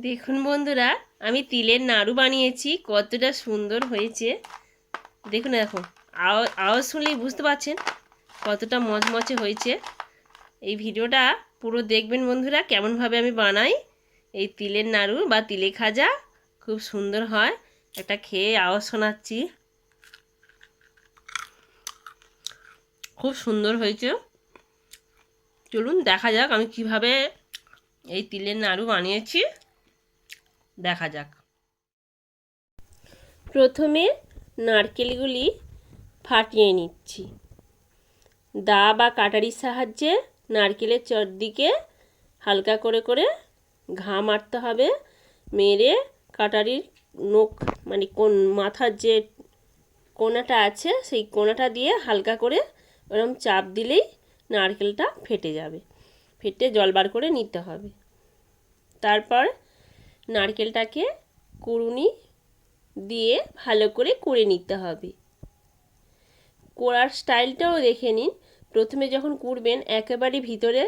দেখুন বন্ধুরা, আমি তিলের নাড়ু বানিয়েছি, কতটা সুন্দর হয়েছে। দেখুন আওয়া- আওয়াজ শুনলেই বুঝতে পারছেন কতটা মচমচে হয়েছে। এই ভিডিওটা পুরো দেখবেন বন্ধুরা, কেমনভাবে আমি বানাই। এই তিলের নাড়ু বা তিলে খাজা খুব সুন্দর হয় একটা খেয়ে আওয়াজ শোনাচ্ছি। খুব সুন্দর হয়েছে। চলুন দেখা যাক আমি কীভাবে এই তিলের নাড়ু বানিয়েছি। দেখা যাক। প্রথমে নারকেলগুলি ফাটিয়ে নিচ্ছি। দা বা কাটারির সাহায্যে নারকেলের চরদিকে হালকা করে করে ঘা মারতে হবে, মেরে কাটারির নোখ মানে কোন মাথার যে কোনাটা আছে সেই কোনাটা দিয়ে হালকা করে ওরম চাপ দিলেই নারকেলটা ফেটে যাবে। ফেটে জল বার করে নিতে হবে। তারপর নারকেলটাকে কুড়ুনি দিয়ে ভালো করে কুড়ে নিতে হবে। কোড়ার স্টাইলটাও দেখে নিন। প্রথমে যখন কুড়বেন, একেবারে ভিতরে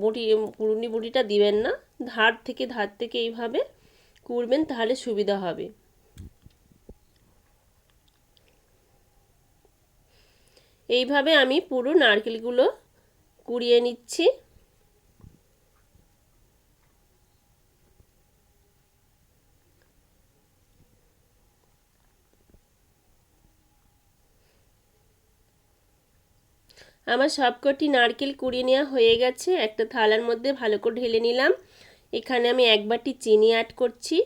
বটি, কুড়ুনি বটিটা দিবেন না। ধার থেকে ধার থেকে এইভাবে কুড়বেন তাহলে সুবিধা হবে। এইভাবে আমি পুরো নারকেলগুলো কুড়িয়ে নিচ্ছি। আমার সবকটি নারকেল কুড়িয়ে নেওয়া হয়ে গেছে। একটা থালার মধ্যে ভালো করে ঢেলে নিলাম। এখানে আমি এক বাটি চিনি অ্যাড করছি।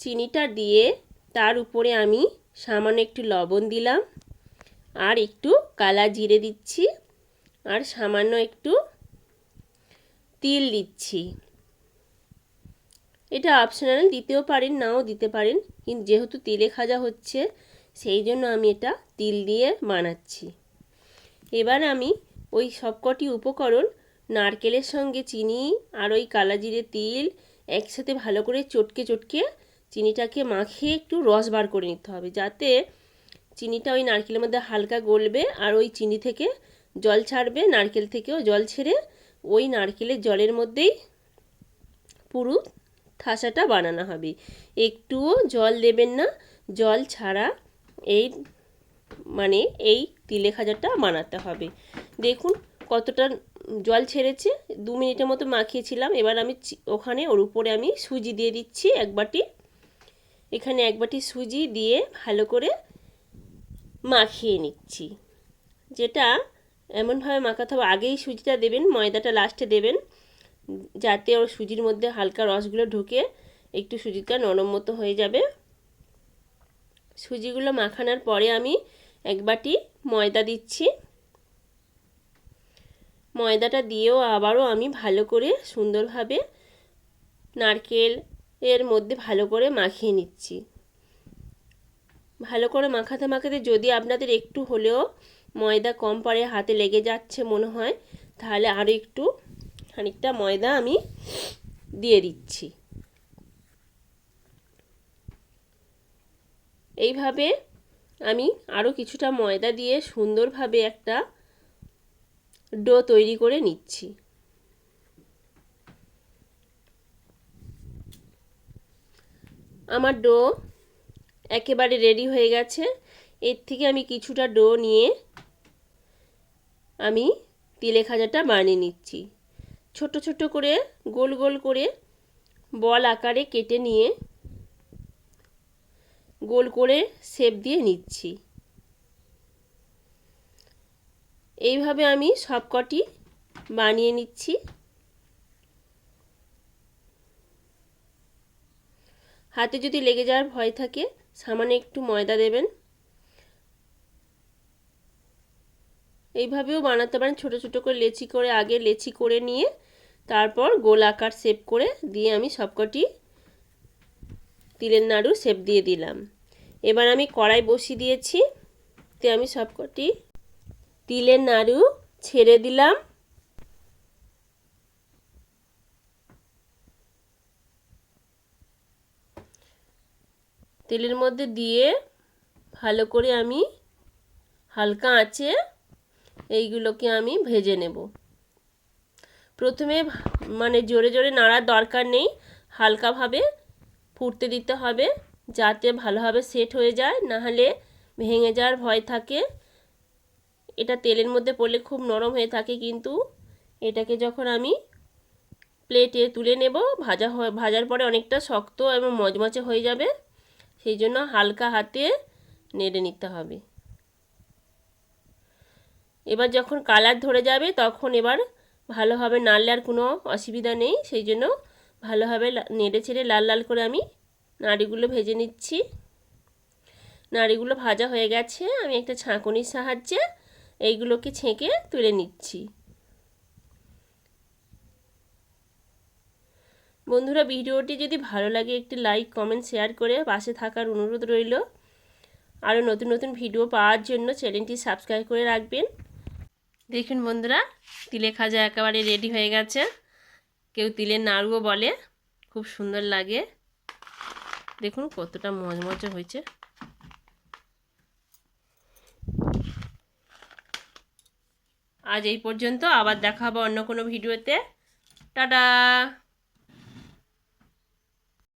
চিনিটা দিয়ে তার উপরে আমি সামান্য একটু লবণ দিলাম আর একটু কালা জিরে দিচ্ছি আর সামান্য একটু তিল দিচ্ছি। এটা অপশনাল দিতেও পারেন, নাও দিতে পারেন। কিন্তু যেহেতু তিলে খাজা হচ্ছে, সেই জন্য আমি এটা তিল দিয়ে বানাচ্ছি। এবার আমি ওই সবকটি উপকরণ, নারকেলের সঙ্গে চিনি আর ওই কালাজিরে তিল একসাথে ভালো করে চটকে চটকে চিনিটাকে মাখিয়ে একটু রস বার করে নিতে হবে, যাতে চিনিটা ওই নারকেলের মধ্যে হালকা গলবে আর ওই চিনি থেকে জল ছাড়বে, নারকেল থেকেও জল ছেড়ে ওই নারকেলের জলের মধ্যেই পুরো থাসাটা বানানো হবে। একটুও জল দেবেন না, জল ছাড়া এই মানে এই তিলে খাজাটা বানাতে হবে। দেখুন কতটা জল ছেড়েছে, দু মিনিটের মতো মাখিয়েছিলাম, এবার আমি ওখানে ওর উপরে আমি সুজি দিয়ে দিচ্ছি এক বাটি। এখানে এক বাটি সুজি দিয়ে ভালো করে মাখিয়ে নিচ্ছি। যেটা এমনভাবে মাখাতে হবে, আগেই সুজিটা দেবেন, ময়দাটা লাস্টে দেবেন, যাতে ওর সুজির মধ্যে হালকা রসগুলো ঢুকে একটু সুজিটা নরম মতো হয়ে যাবে। সুজিগুলো মাখানোর পরে আমি এক বাটি ময়দা দিচ্ছি। ময়দাটা দিয়েও আবারও আমি ভালো করে সুন্দরভাবে নারকেল এর মধ্যে ভালো করে মাখিয়ে নিচ্ছি। ভালো করে মাখাতে মাখাতে যদি আপনাদের একটু হলেও ময়দা কম পারে হাতে লেগে যাচ্ছে মনে হয়, তাহলে আরও একটু খানিকটা ময়দা আমি দিয়ে দিচ্ছি। এইভাবে আমি আরও কিছুটা ময়দা দিয়ে সুন্দরভাবে একটা ডো তৈরি করে নিচ্ছি। আমার ডো একেবারে রেডি হয়ে গেছে। এর থেকে আমি কিছুটা ডো নিয়ে আমি তিলে খাজাটা বানিয়ে নিচ্ছি। ছোট ছোট করে গোল গোল করে বল আকারে কেটে নিয়ে গোল করে শেপ দিয়ে নিচ্ছি। এইভাবে আমি সবকটি বানিয়ে নিচ্ছি। হাতে যদি লেগে যাওয়ার ভয় থাকে, সামান্য একটু ময়দা দেবেন। এইভাবেও বানাতে পারেন, ছোট ছোট করে লেচি করে, আগে লেচি করে নিয়ে তারপর গোল আকার শেপ করে দিয়ে আমি সবকটি তিলের নাড়ু শেপ দিয়ে দিলাম। এবার আমি কড়াই বসিয়ে দিয়েছি। তে আমি সবকটি তিলের নাড়ু ছেড়ে দিলাম। তেলের মধ্যে দিয়ে ভালো করে আমি হালকা আঁচে এইগুলোকে আমি ভেজে নেব। প্রথমে মানে জোরে জোরে নাড়ার দরকার নেই, হালকাভাবে ফুটতে দিতে হবে, যাতে ভালোভাবে সেট হয়ে যায়, নাহলে ভেঙে যাওয়ার ভয় থাকে। এটা তেলের মধ্যে পড়লে খুব নরম হয়ে থাকে, কিন্তু এটাকে যখন আমি প্লেটে তুলে নেব, ভাজা ভাজার পরে অনেকটা শক্ত এবং মচমচে হয়ে যাবে, সেই জন্য হালকা হাতে নেড়ে নিতে হবে। এবার যখন কালার ধরে যাবে, তখন এবার ভালোভাবে নাড়লে আর কোনো অসুবিধা নেই, সেই জন্য ভালোভাবে নেড়ে ছেড়ে লাল লাল করে আমি নাড়িগুলো ভেজে নিচ্ছি। নাড়িগুলো ভাজা হয়ে গেছে, আমি একটা ছাঁকুনির সাহায্যে এইগুলোকে ছেঁকে তুলে নিচ্ছি। বন্ধুরা, ভিডিওটি যদি ভালো লাগে একটি লাইক, কমেন্ট, শেয়ার করে পাশে থাকার অনুরোধ রইল। আরও নতুন নতুন ভিডিও পাওয়ার জন্য চ্যানেলটি সাবস্ক্রাইব করে রাখবেন। দেখুন বন্ধুরা তিলে খাজা একেবারে রেডি হয়ে গেছে। কেউ তিলের নাড়ুও বলে, খুব সুন্দর লাগে। দেখুন কতটা মজমজে হয়েছে। আজ এই পর্যন্ত, আবার দেখাবো অন্য কোনো ভিডিওতে। টাটা!